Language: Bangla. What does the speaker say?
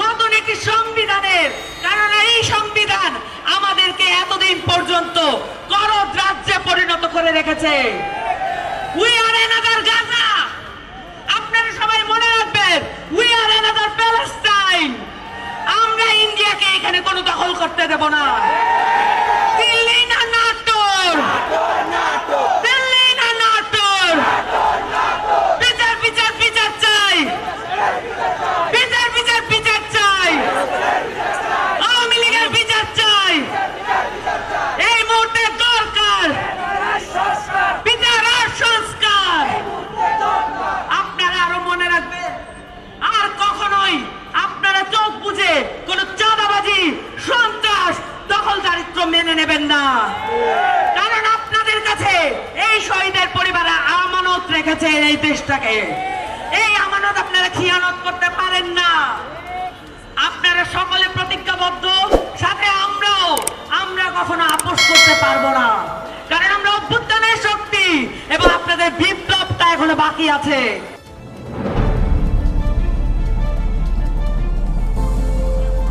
নতুন একটি সংবিধানের। কারণ এই সংবিধান আমাদেরকে এতদিন পর্যন্ত করদ রাজ্যে পরিণত করে রেখেছে। আপনারা সবাই মনে রাখবেন উই আর এনাদার প্যালেস্টাইন আমরা ইন্ডিয়াকে এখানে কোনো দখল করতে দেব না। মেনে নেবেন না। কারণ আপনাদের কাছে এই শহীদের পরিবার আমানত রেখেছে এই দেশটাকে। এই আমানত আপনারা খিয়ানত করতে পারেন না। আপনারা সকলে প্রতিজ্ঞাবদ্ধ, সাথে আমরাও, আমরা কখনো আপোষ করতে পারব না। কারণ আমরা অভ্যুত্থানের শক্তি এবং আপনাদের বিপ্লবটা এখনও বাকি আছে।